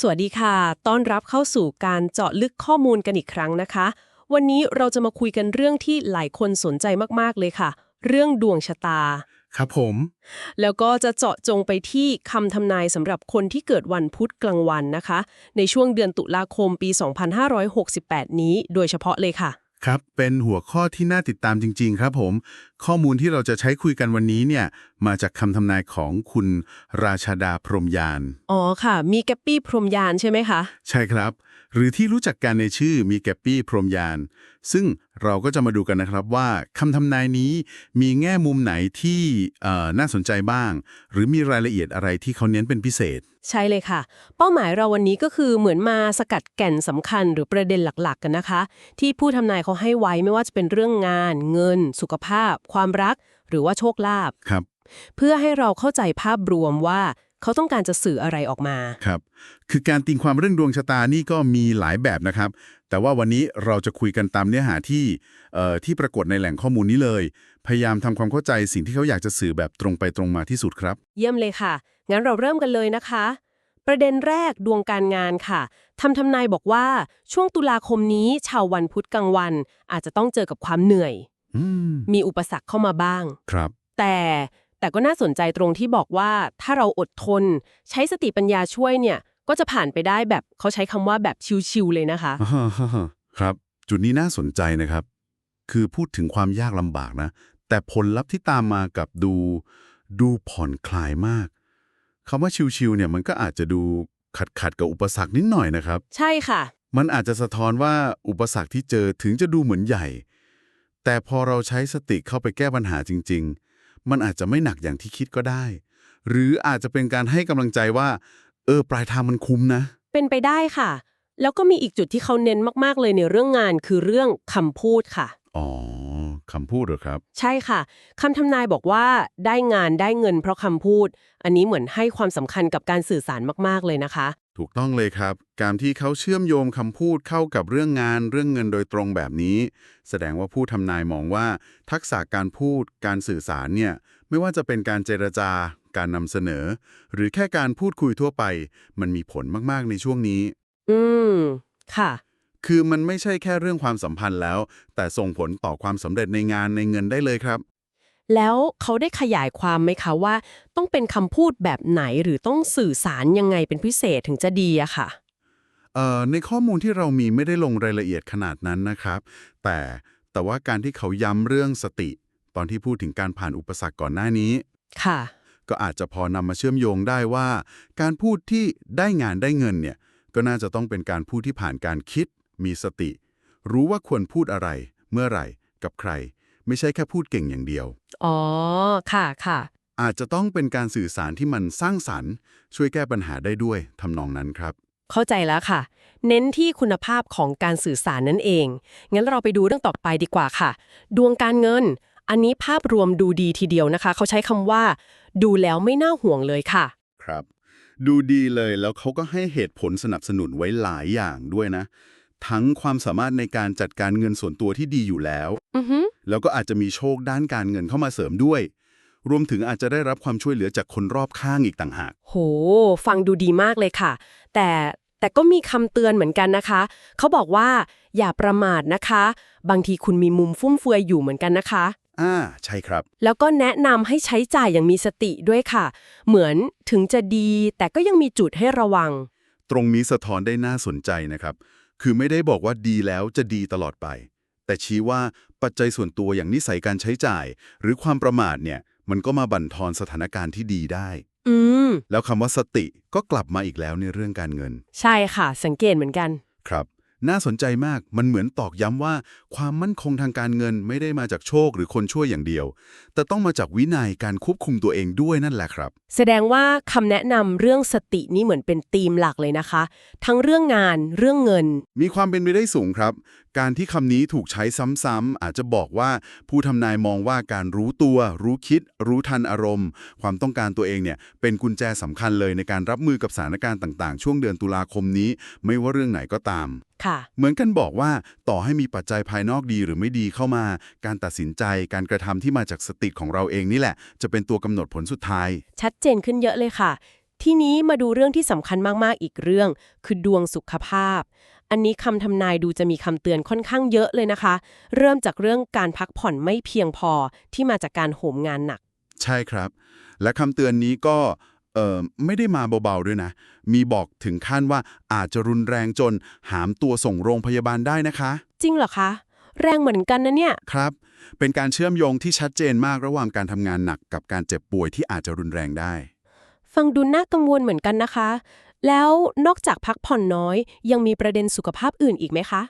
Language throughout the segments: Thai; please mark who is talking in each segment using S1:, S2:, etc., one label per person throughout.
S1: สวัสดีค่ะ ต้อนรับเข้าสู่การเจาะลึกข้อมูลกันอีกครั้งนะคะ วันนี้เราจะมาคุยกันเรื่องที่หลายคนสนใจมากๆเลยค่ะ เรื่องดวงชะตา
S2: ครับผม
S1: แล้วก็จะเจาะจงไปที่คำทำนายสำหรับคนที่เกิดวันพุธกลางวันนะคะ ในช่วงเดือนตุลาคมปี 2568 นี้โดยเฉพาะเลยค่ะ
S2: ครับ เป็นหัวข้อที่น่าติดตามจริง ๆ ครับผม ข้อมูลที่เราจะใช้คุยกันวันนี้เนี่ยมาจากคำทำนายของคุณราชาดาพรหมยาน
S1: อ๋อค่ะ มีแกปปี้พรหมยานใช่ไหมคะ
S2: ใช่ครับ หรือที่รู้จักกันในชื่อมีแกปปี้พรหมยานซึ่งเราก็จะมาดูกันนะครับว่าคำทำนายนี้มีแง่มุมไหนที่เอ่อน่าสนใจบ้าง หรือมีรายละเอียดอะไรที่เขาเน้นเป็นพิเศษ
S1: ใช่เลยค่ะ เป้าหมายเราวันนี้ก็คือเหมือนมาสกัดแก่นสำคัญหรือประเด็นหลักๆ กันนะคะ ที่ผู้ทำนายเขาให้ไว้ไม่ว่าจะเป็นเรื่องงาน เงิน สุขภาพ ความรัก หรือว่าโชคลาภ
S2: ครับ
S1: เพื่อให้เราเข้าใจภาพรวมว่าเขาต้องการจะสื่ออะไรออกมา
S2: ครับ คือการตีความเรื่องดวงชะตานี่ก็มีหลายแบบนะครับ แต่ว่าวันนี้เราจะคุยกันตามเนื้อหาที่เอ่อที่ปรากฏในแหล่งข้อมูลนี้เลย พยายามทำความเข้าใจสิ่งที่เขาอยากจะสื่อแบบตรงไปตรงมาที่สุดครับ
S1: เยี่ยมเลยค่ะ งั้นเราเริ่มกันเลยนะคะ ประเด็นแรกดวงการงานค่ะทำทำนายบอกว่าช่วงตุลาคมนี้ชาววันพุธกลางวัน อาจจะต้องเจอกับความเหนื่อย
S2: อืม
S1: มีอุปสรรคเข้ามาบ้าง
S2: ครับ
S1: แต่แต่ก็น่าสนใจตรงที่บอกว่าถ้าเราอดทน ใช้สติปัญญาช่วยเนี่ย ก็จะผ่านไปได้แบบเขาใช้คำว่าแบบชิวๆเลยนะคะ
S2: ครับ จุดนี้น่าสนใจนะครับ คือพูดถึงความยากลำบากนะ แต่ผลลัพธ์ที่ตามมากับดู ดูผ่อนคลายมากคำว่าชิวๆเนี่ยมันก็อาจจะดูขัดขัดๆกับอุปสรรคนิดหน่อยนะครับ
S1: ใช่ค่ะ
S2: มันอาจจะสะท้อนว่าอุปสรรคที่เจอถึงจะดูเหมือนใหญ่ แต่พอเราใช้สติเข้าไปแก้ปัญหาจริง ๆ มันอาจจะไม่หนักอย่างที่คิดก็ได้ หรืออาจจะเป็นการให้กำลังใจว่า เออ ปลายทางมันคุ้มนะ
S1: เป็นไปได้ค่ะ แล้วก็มีอีกจุดที่เขาเน้นมาก ๆ เลยในเรื่องงานคือเรื่องคำพูดค่ะ
S2: อ๋อคำพูดเหรอครับ
S1: ใช่ค่ะคำทำนายบอกว่าได้งานได้เงินเพราะคำพูด อันนี้เหมือนให้ความสำคัญกับการสื่อสารมาก ๆ เลยนะคะ
S2: ถูกต้องเลยครับ การที่เขาเชื่อมโยงคำพูดเข้ากับเรื่องงานเรื่องเงินโดยตรงแบบนี้ แสดงว่าผู้ทำนายมองว่า ทักษะการพูดการสื่อสารเนี่ยไม่ว่าจะเป็นการเจรจา การนำเสนอ หรือแค่การพูดคุยทั่วไป มันมีผลมากๆในช่วงนี้
S1: อืม ค่ะ
S2: คือมันไม่ใช่แค่เรื่องความสัมพันธ์แล้ว แต่ส่งผลต่อความสำเร็จในงานในเงินได้เลยครับ
S1: แล้วเขาได้ขยายความไหมคะว่า ต้องเป็นคำพูดแบบไหนหรือต้องสื่อสารยังไงเป็นพิเศษถึงจะดีอะค่ะ
S2: เอ่อในข้อมูลที่เรามีไม่ได้ลงรายละเอียดขนาดนั้นนะครับ แต่แต่ว่าการที่เขาย้ำเรื่องสติ ตอนที่พูดถึงการผ่านอุปสรรคก่อนหน้านี้
S1: ค่ะ
S2: ก็อาจจะพอนำมาเชื่อมโยงได้ว่า การพูดที่ได้งานได้เงินเนี่ยก็น่าจะต้องเป็นการพูดที่ผ่านการคิด มีสติ รู้ว่าควรพูดอะไร เมื่อไหร่ กับใคร ไม่ใช่แค่พูดเก่งอย่างเดียว
S1: อ๋อ ค่ะค่ะ
S2: อาจจะต้องเป็นการสื่อสารที่มันสร้างสรรค์ ช่วยแก้ปัญหาได้ด้วยทำนองนั้นครับ
S1: เข้าใจแล้วค่ะ เน้นที่คุณภาพของการสื่อสารนั่นเอง งั้นเราไปดูเรื่องต่อไปดีกว่าค่ะ ดวงการเงิน อันนี้ภาพรวมดูดีทีเดียวนะคะ เขาใช้คำว่า ดูแล้วไม่น่าห่วงเลยค่ะ
S2: ครับ ดูดีเลยแล้วเขาก็ให้เหตุผลสนับสนุนไว้หลายอย่างด้วยนะ ทั้งความสามารถในการจัดการเงินส่วนตัวที่ดีอยู่แล้ว
S1: อือฮึ
S2: แล้วก็อาจจะมีโชคด้านการเงินเข้ามาเสริมด้วย รวมถึงอาจจะได้รับความช่วยเหลือจากคนรอบข้างอีกต่างหาก
S1: โห ฟังดูดีมากเลยค่ะ แต่แต่ก็มีคำเตือนเหมือนกันนะคะ เขาบอกว่าอย่าประมาทนะคะ บางทีคุณมีมุมฟุ่มเฟือยอยู่เหมือนกันนะคะ
S2: อ่าใช่ครับ
S1: แล้วก็แนะนำให้ใช้จ่ายอย่างมีสติด้วยค่ะ เหมือนถึงจะดีแต่ก็ยังมีจุดให้ระวัง
S2: ตรงนี้สะท้อนได้น่าสนใจนะครับ คือไม่ได้บอกว่าดีแล้วจะดีตลอดไป แต่ชี้ว่าปัจจัยส่วนตัวอย่างนิสัยการใช้จ่าย หรือความประมาทเนี่ย มันก็มาบั่นทอนสถานการณ์ที่ดีได้
S1: อืม
S2: แล้วคำว่าสติก็กลับมาอีกแล้วในเรื่องการเงิน
S1: ใช่ค่ะ สังเกตเหมือนกัน
S2: ครับ น่าสนใจมากมันเหมือนตอกย้ำว่า ความมั่นคงทางการเงินไม่ได้มาจากโชคหรือคนช่วยอย่างเดียว แต่ต้องมาจากวินัยการควบคุมตัวเองด้วยนั่นแหละครับ
S1: แสดงว่าคำแนะนำเรื่องสตินี่เหมือนเป็นธีมหลักเลยนะคะ ทั้งเรื่องงานเรื่องเงิน
S2: มีความเป็นไปได้สูงครับ การที่คำนี้ถูกใช้ซ้ำๆอาจจะบอกว่าผู้ทำนายมองว่าการรู้ตัว รู้คิด รู้ทันอารมณ์ ความต้องการตัวเองเนี่ยเป็นกุญแจสำคัญเลยในการรับมือกับสถานการณ์ต่างๆ ช่วงเดือนตุลาคมนี้ ไม่ว่าเรื่องไหนก็ตาม
S1: ค่ะ
S2: เหมือนกันบอกว่าต่อให้มีปัจจัยภายนอกดีหรือไม่ดีเข้ามา การตัดสินใจการกระทำที่มาจากสติของเราเองนี่แหละ จะเป็นตัวกำหนดผลสุดท้าย
S1: ชัดเจนขึ้นเยอะเลยค่ะ ทีนี้มาดูเรื่องที่สำคัญมากๆอีกเรื่อง คือดวงสุขภาพ อันนี้คำทำนายดูจะมีคำเตือนค่อนข้างเยอะเลยนะคะ เริ่มจากเรื่องการพักผ่อนไม่เพียงพอที่มาจากการโหมงานหนัก
S2: ใช่ครับ และคำเตือนนี้ก็เอ่อไม่ได้มาเบาๆด้วยนะ มีบอกถึงขั้นว่าอาจจะรุนแรงจนหามตัวส่งโรงพยาบาลได้นะคะ
S1: จริงเหรอคะ แรงเหมือนกันนะเนี่ย
S2: ครับ เป็นการเชื่อมโยงที่ชัดเจนมากระหว่างการทำงานหนักกับการเจ็บป่วยที่อาจจะรุนแรงได้
S1: ฟังดูน่ากังวลเหมือนกันนะคะ แล้วนอกจากพักผ่อนน้อย ยังมีประเด็นสุขภาพอื่นอีกไหมคะ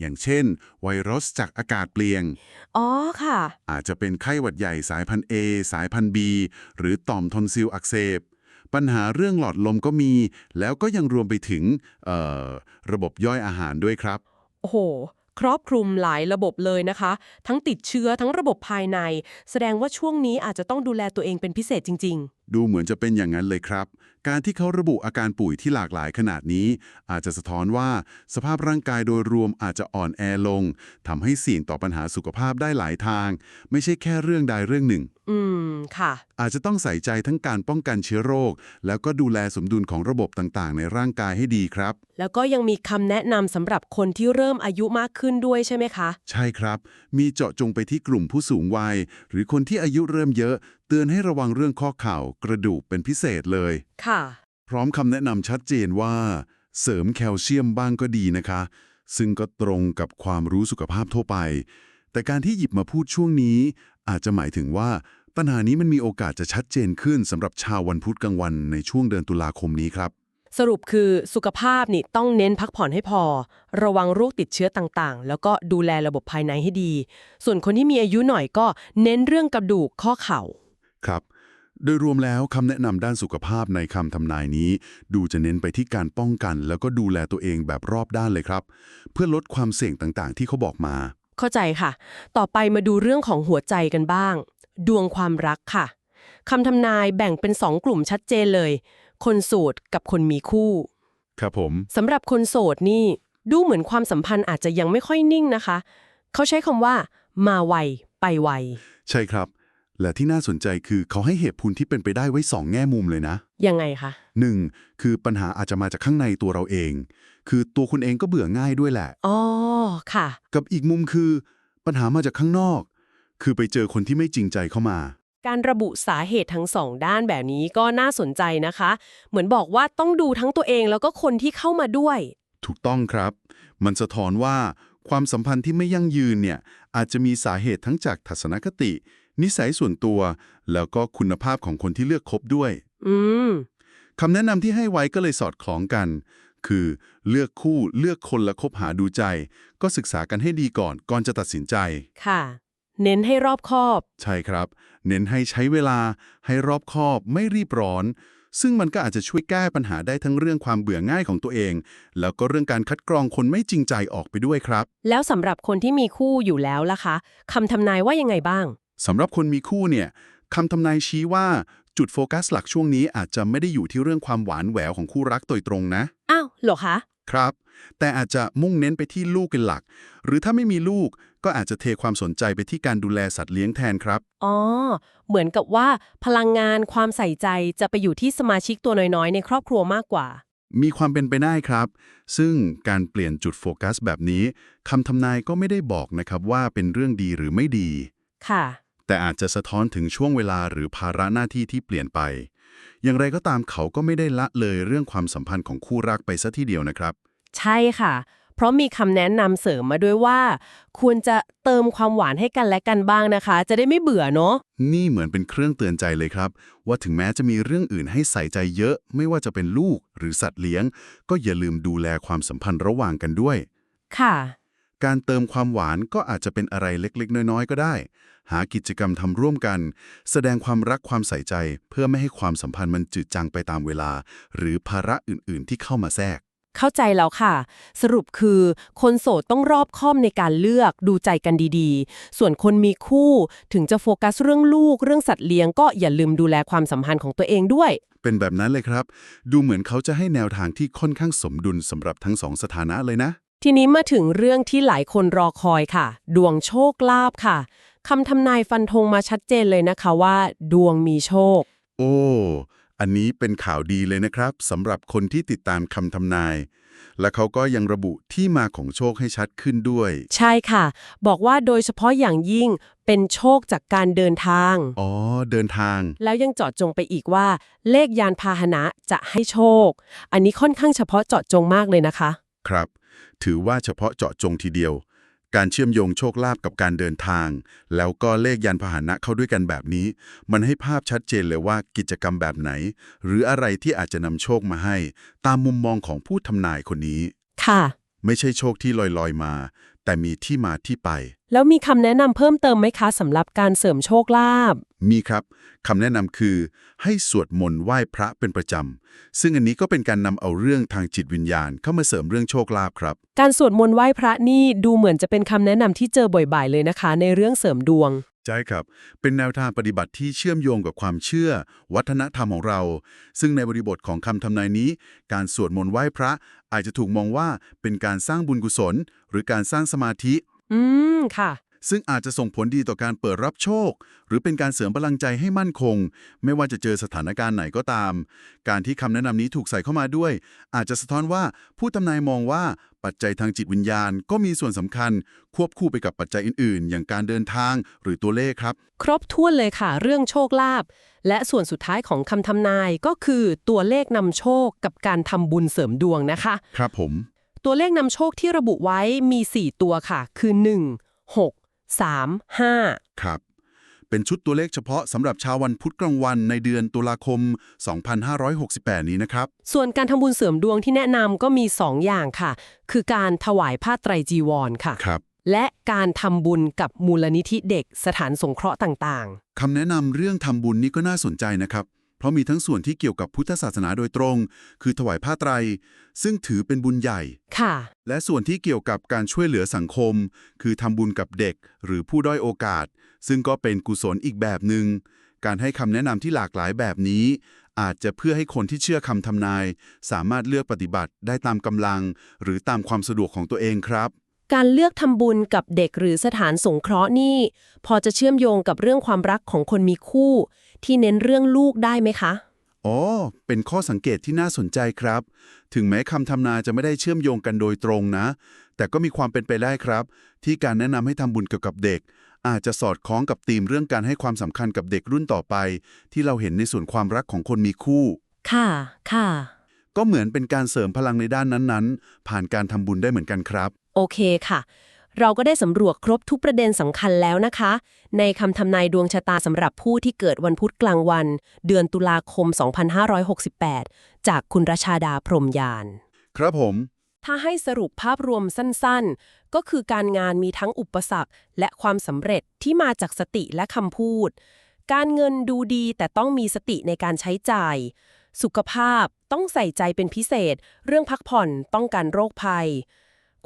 S2: อย่างเช่น ไวรัสจากอากาศเปลี่ยน
S1: อ๋อค่ะ
S2: อาจจะเป็นไข้หวัดใหญ่สายพันธุ์ A สายพันธุ์ B หรือต่อมทอนซิลอักเสบ ปัญหาเรื่องหลอดลมก็มี แล้วก็ยังรวมไปถึงเอ่อระบบย่อยอาหารด้วยครับ
S1: โอ้โหครอบคลุมหลายระบบเลยนะคะ ทั้งติดเชื้อทั้งระบบภายใน แสดงว่าช่วงนี้อาจจะต้องดูแลตัวเองเป็นพิเศษจริง
S2: ดูเหมือนจะเป็นอย่างนั้นเลยครับ การที่เขาระบุอาการป่วยที่หลากหลายขนาดนี้ อาจจะสะท้อนว่าสภาพร่างกายโดยรวมอาจจะอ่อนแอลงทำให้เสี่ยงต่อปัญหาสุขภาพได้หลายทาง ไม่ใช่แค่เรื่องใดเรื่องหนึ่ง
S1: ๆอืม ค่ะ
S2: อาจจะต้องใส่ใจทั้งการป้องกันเชื้อโรค แล้วก็ดูแลสมดุลของระบบต่างๆ ในร่างกายให้ดีครับ
S1: แล้วก็ยังมีคำแนะนำสำหรับคนที่เริ่มอายุมากขึ้นด้วยใช่ไหมคะ
S2: ใช่ครับ มีเจาะจงไปที่กลุ่มผู้สูงวัย หรือคนที่อายุเริ่มเยอะเตือนให้ระวังเรื่องข้อเข่ากระดูกเป็นพิเศษเลย
S1: ค่ะ
S2: พร้อมคำแนะนำชัดเจนว่า เสริมแคลเซียมบ้างก็ดีนะคะ ซึ่งก็ตรงกับความรู้สุขภาพทั่วไป แต่การที่หยิบมาพูดช่วงนี้ อาจจะหมายถึงว่า ปัญหานี้มันมีโอกาสจะชัดเจนขึ้นสำหรับชาววันพุธกลางวันในช่วงเดือนตุลาคมนี้ครับ
S1: สรุปคือสุขภาพนี่ต้องเน้นพักผ่อนให้พอ ระวังโรคติดเชื้อต่างๆ แล้วก็ดูแลระบบภายในให้ดี ส่วนคนที่มีอายุหน่อยก็เน้นเรื่องกระดูกข้อเข่า
S2: ครับ โดยรวมแล้วคำแนะนำด้านสุขภาพในคำทำนายนี้ ดูจะเน้นไปที่การป้องกัน แล้วก็ดูแลตัวเองแบบรอบด้านเลยครับ เพื่อลดความเสี่ยงต่างๆ ที่เขาบอกมา
S1: เข้าใจค่ะ ต่อไปมาดูเรื่องของหัวใจกันบ้าง ดวงความรักค่ะคำทำนายแบ่งเป็นสองกลุ่มชัดเจนเลย คนโสดกับคนมีคู่
S2: ครับผม
S1: สำหรับคนโสดนี่ดูเหมือนความสัมพันธ์อาจจะยังไม่ค่อยนิ่งนะคะ เขาใช้คำว่า มาไวไปไว
S2: ใช่ครับ และที่น่าสนใจคือเขาให้เหตุผลที่เป็นไปได้ไว้สองแง่มุมเลยนะ
S1: ยังไงคะ
S2: หนึ่งคือปัญหาอาจจะมาจากข้างในตัวเราเอง คือตัวคุณเองก็เบื่อง่ายด้วยแหละ
S1: อ๋อ ค่ะ
S2: กับอีกมุมคือ ปัญหามาจากข้างนอก คือไปเจอคนที่ไม่จริงใจเข้ามา
S1: การระบุสาเหตุทั้งสองด้านแบบนี้ก็น่าสนใจนะคะ เหมือนบอกว่าต้องดูทั้งตัวเองแล้วก็คนที่เข้ามาด้วย
S2: ถูกต้องครับ มันสะท้อนว่าความสัมพันธ์ที่ไม่ยั่งยืนเนี่ยอาจจะมีสาเหตุทั้งจากทัศนคติ นิสัยส่วนตัว แล้วก็คุณภาพของคนที่เลือกคบด้วย
S1: อืม
S2: คำแนะนำที่ให้ไว้ก็เลยสอดคล้องกัน คือเลือกคู่เลือกคนและคบหาดูใจ ก็ศึกษากันให้ดีก่อนก่อนจะตัดสินใจ
S1: ค่ะ เน้นให้รอบคอบ
S2: ใช่ครับ เน้นให้ใช้เวลา ให้รอบคอบ ไม่รีบร้อน ซึ่งมันก็อาจจะช่วยแก้ปัญหาได้ทั้งเรื่องความเบื่อง่ายของตัวเอง แล้วก็เรื่องการคัดกรองคนไม่จริงใจออกไปด้วยครับ
S1: แล้วสำหรับคนที่มีคู่อยู่แล้วล่ะคะคำทำนายว่ายังไงบ้าง
S2: สำหรับคนมีคู่เนี่ยคำทำนายชี้ว่าจุดโฟกัสหลักช่วงนี้อาจจะไม่ได้อยู่ที่เรื่องความหวานแหววของคู่รักโดยตรงนะ
S1: อ้าวเหรอคะ
S2: ครับ แต่อาจจะมุ่งเน้นไปที่ลูกเป็นหลัก หรือถ้าไม่มีลูกก็อาจจะเทความสนใจไปที่การดูแลสัตว์เลี้ยงแทนครับ
S1: อ๋อ เหมือนกับว่าพลังงานความใส่ใจจะไปอยู่ที่สมาชิกตัวน้อยๆ ในครอบครัวมากกว่า
S2: มีความเป็นไปได้ครับ ซึ่งการเปลี่ยนจุดโฟกัสแบบนี้คำทำนายก็ไม่ได้บอกนะครับว่าเป็นเรื่องดีหรือไม่ดี
S1: ค่ะ
S2: แต่อาจจะสะท้อนถึงช่วงเวลาหรือภาระหน้าที่ที่เปลี่ยนไป อย่างไรก็ตามเขาก็ไม่ได้ละเลยเรื่องความสัมพันธ์ของคู่รักไปซะทีเดียวนะครับ
S1: ใช่ค่ะ เพราะมีคำแนะนำเสริมมาด้วยว่า ควรจะเติมความหวานให้กันและกันบ้างนะคะ จะได้ไม่เบื่อเนาะ
S2: นี่เหมือนเป็นเครื่องเตือนใจเลยครับ ว่าถึงแม้จะมีเรื่องอื่นให้ใส่ใจเยอะ ไม่ว่าจะเป็นลูกหรือสัตว์เลี้ยง ก็อย่าลืมดูแลความสัมพันธ์ระหว่างกันด้วย
S1: ค่ะ
S2: การเติมความหวานก็อาจจะเป็นอะไรเล็กๆ น้อยๆ ก็ได้ หากิจกรรมทำร่วมกัน แสดงความรักความใส่ใจ เพื่อไม่ให้ความสัมพันธ์มันจืดจางไปตามเวลา หรือภาระอื่นๆ ที่เข้ามาแทรก
S1: เข้าใจแล้วค่ะ สรุปคือ คนโสดต้องรอบคอบในการเลือกดูใจกันดีๆ ส่วนคนมีคู่ถึงจะโฟกัสเรื่องลูก เรื่องสัตว์เลี้ยงก็อย่าลืมดูแลความสัมพันธ์ของตัวเองด้วย
S2: เป็นแบบนั้นเลยครับ ดูเหมือนเขาจะให้แนวทางที่ค่อนข้างสมดุลสำหรับทั้งสองสถานะเลยนะ
S1: ทีนี้มาถึงเรื่องที่หลายคนรอคอยค่ะ ดวงโชคลาภค่ะคำทำนายฟันธงมาชัดเจนเลยนะคะว่า ดวงมีโชค
S2: โอ้ อันนี้เป็นข่าวดีเลยนะครับสำหรับคนที่ติดตามคำทำนาย และเขาก็ยังระบุที่มาของโชคให้ชัดขึ้นด้วย
S1: ใช่ค่ะ บอกว่าโดยเฉพาะอย่างยิ่งเป็นโชคจากการเดินทาง
S2: อ๋อ เดินทาง
S1: แล้วยังเจาะจงไปอีกว่า เลขยานพาหนะจะให้โชค อันนี้ค่อนข้างเฉพาะเจาะจงมากเลยนะคะ
S2: ครับ ถือว่าเฉพาะเจาะจงทีเดียว การเชื่อมโยงโชคลาภกับการเดินทาง แล้วก็เลขยานพาหนะเข้าด้วยกันแบบนี้ มันให้ภาพชัดเจนเลยว่ากิจกรรมแบบไหน หรืออะไรที่อาจจะนำโชคมาให้ ตามมุมมองของผู้ทำนายคนนี้
S1: ค่ะ
S2: ไม่ใช่โชคที่ลอยๆมา แต่มีที่มาที่ไป
S1: แล้วมีคำแนะนำเพิ่มเติมไหมคะสำหรับการเสริมโชคลาภ
S2: มีครับคำแนะนำคือ ให้สวดมนต์ไหว้พระเป็นประจำ ซึ่งอันนี้ก็เป็นการนำเอาเรื่องทางจิตวิญญาณเข้ามาเสริมเรื่องโชคลาภครับ
S1: การสวดมนต์ไหว้พระนี่ดูเหมือนจะเป็นคำแนะนำที่เจอบ่อยๆเลยนะคะ ในเรื่องเสริมดวง
S2: ใช่ครับ เป็นแนวทางปฏิบัติที่เชื่อมโยงกับความเชื่อ วัฒนธรรมของเรา ซึ่งในบริบทของคำทำนายนี้ การสวดมนต์ไหว้พระ อาจจะถูกมองว่าเป็นการสร้างบุญกุศล หรือการสร้างสมาธิ
S1: อืม ค่ะ
S2: ซึ่งอาจจะส่งผลดีต่อการเปิดรับโชค หรือเป็นการเสริมพลังใจให้มั่นคง ไม่ว่าจะเจอสถานการณ์ไหนก็ตาม การที่คำแนะนำนี้ถูกใส่เข้ามาด้วย อาจจะสะท้อนว่าผู้ทำนายมองว่า ปัจจัยทางจิตวิญญาณก็มีส่วนสำคัญ ควบคู่ไปกับปัจจัยอื่น ๆ อย่างการเดินทางหรือตัวเลขครับ
S1: ครบถ้วนเลยค่ะ เรื่องโชคลาภและส่วนสุดท้ายของคำทำนายก็คือตัวเลขนำโชคกับการทำบุญเสริมดวงนะคะ
S2: ครับผม
S1: ตัวเลขนำโชคที่ระบุไว้มี 4 ตัวค่ะ คือ 1 6 3 5
S2: ครับ เป็นชุดตัวเลขเฉพาะสำหรับชาววันพุธกลางวันในเดือนตุลาคม 2568 นี้นะครับ
S1: ส่วนการทำบุญเสริมดวงที่แนะนำก็มี 2 อย่างค่ะ คือการถวายผ้าไตรจีวรค่ะ
S2: ครับ
S1: และการทำบุญกับมูลนิธิเด็กสถานสงเคราะห์ต่าง
S2: คำแนะนำเรื่องทำบุญนี่ก็น่าสนใจนะครับ เพราะมีทั้งส่วนที่เกี่ยวกับพุทธศาสนาโดยตรง คือถวายผ้าไตร ซึ่งถือเป็นบุญใหญ่
S1: ๆ ค่ะ
S2: และส่วนที่เกี่ยวกับการช่วยเหลือสังคม คือทำบุญกับเด็ก หรือผู้ด้อยโอกาส ซึ่งก็เป็นกุศลอีกแบบหนึง่ง การให้คำแนะนำที่หลากหลายแบบนี้ อาจจะเพื่อให้คนที่เชื่อคำทำนาย สามารถเลือกปฏิบัติได้ตามกำลัง หรือตามความสะดวกของตัวเองครับ
S1: การเลือกทำบุญกับเด็กหรือสถานสงเคราะห์นี่ พอจะเชื่อมโยงกับเรื่องความรักของคนมีคู่ ที่เน้นเรื่องลูกได้ไหมคะ
S2: อ๋อ เป็นข้อสังเกตที่น่าสนใจครับ ถึงแม้คำทำนายจะไม่ได้เชื่อมโยงกันโดยตรงนะ แต่ก็มีความเป็นไปได้ครับ ที่การแนะนำให้ทำบุญเกี่ยวกับเด็ก อาจจะสอดคล้องกับธีมเรื่องการให้ความสำคัญกับเด็กรุ่นต่อไป ที่เราเห็นในส่วนความรักของคนมีคู่
S1: ค่ะ ค่ะ
S2: ก็เหมือนเป็นการเสริมพลังในด้านนั้นๆ ผ่านการทำบุญได้เหมือนกันครับ
S1: โอเคค่ะ เราก็ได้สำรวจครบทุกประเด็นสำคัญแล้วนะคะ ในคำทำนายดวงชะตาสำหรับผู้ที่เกิดวันพุธกลางวัน เดือนตุลาคม 2568 จากคุณรชาดาพรหมยาน
S2: ครับผม
S1: ถ้าให้สรุปภาพรวมสั้นๆ ก็คือการงานมีทั้งอุปสรรค และความสำเร็จที่มาจากสติและคำพูด การเงินดูดีแต่ต้องมีสติในการใช้จ่าย สุขภาพต้องใส่ใจเป็นพิเศษ เรื่องพักผ่อนต้องการโรคภัย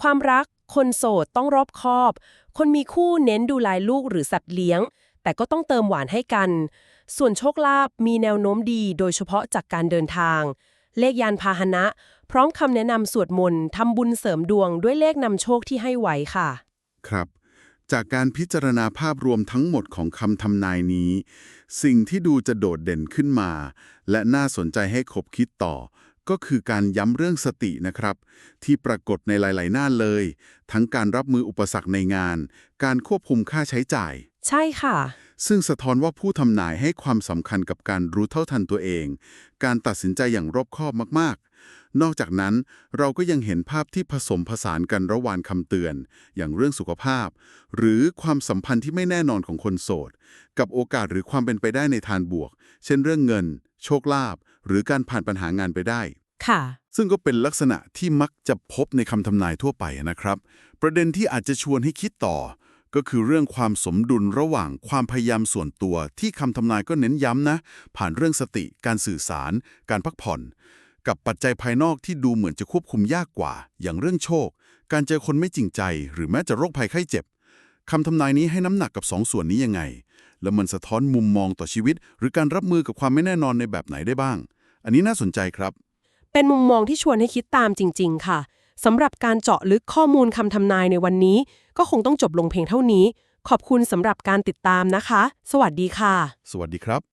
S1: ความรัก คนโสดต้องรอบคอบ คนมีคู่เน้นดูแลลูกหรือสัตว์เลี้ยง แต่ก็ต้องเติมหวานให้กัน ส่วนโชคลาภมีแนวโน้มดีโดยเฉพาะจากการเดินทาง เลขยานพาหนะ พร้อมคำแนะนำสวดมนต์ทำบุญเสริมดวงด้วยเลขนำโชคที่ให้ไว้ค่ะ
S2: ครับ จากการพิจารณาภาพรวมทั้งหมดของคำทำนายนี้ สิ่งที่ดูจะโดดเด่นขึ้นมา และน่าสนใจให้คบคิดต่อ ก็คือการย้ำเรื่องสตินะครับ ที่ปรากฏในหลาย ๆ หน้าเลย ทั้งการรับมืออุปสรรคในงาน การควบคุมค่าใช้จ่าย
S1: ใช่ค่ะ
S2: ซึ่งสะท้อนว่าผู้ทำนายให้ความสำคัญกับการรู้เท่าทันตัวเอง การตัดสินใจอย่างรอบคอบมากๆ นอกจากนั้นเราก็ยังเห็นภาพที่ผสมผสานกันระหว่างคำเตือน อย่างเรื่องสุขภาพ หรือความสัมพันธ์ที่ไม่แน่นอนของคนโสด กับโอกาสหรือความเป็นไปได้ในทางบวก เช่นเรื่องเงิน โชคลาภหรือการผ่านปัญหางานไปได้
S1: ค่ะ
S2: ซึ่งก็เป็นลักษณะที่มักจะพบในคำทำนายทั่วไปนะครับ ประเด็นที่อาจจะชวนให้คิดต่อ ก็คือเรื่องความสมดุลระหว่างความพยายามส่วนตัวที่คำทำนายก็เน้นย้ำนะ ผ่านเรื่องสติ การสื่อสาร การพักผ่อน กับปัจจัยภายนอกที่ดูเหมือนจะควบคุมยากกว่า อย่างเรื่องโชค การเจอคนไม่จริงใจ หรือแม้จะโรคภัยไข้เจ็บคำทำนายนี้ให้น้ำหนักกับสองส่วนนี้ยังไง แล้วมันสะท้อนมุมมองต่อชีวิต หรือการรับมือกับความไม่แน่นอนในแบบไหนได้บ้าง อันนี้น่าสนใจครับ
S1: เป็นมุมมองที่ชวนให้คิดตามจริง ๆ ค่ะสำหรับการเจาะลึกข้อมูลคำทำนายในวันนี้ ก็คงต้องจบลงเพียงเท่านี้ ขอบคุณสำหรับการติดตามนะคะ สวัสดีค่ะ
S2: สวัสดีครับ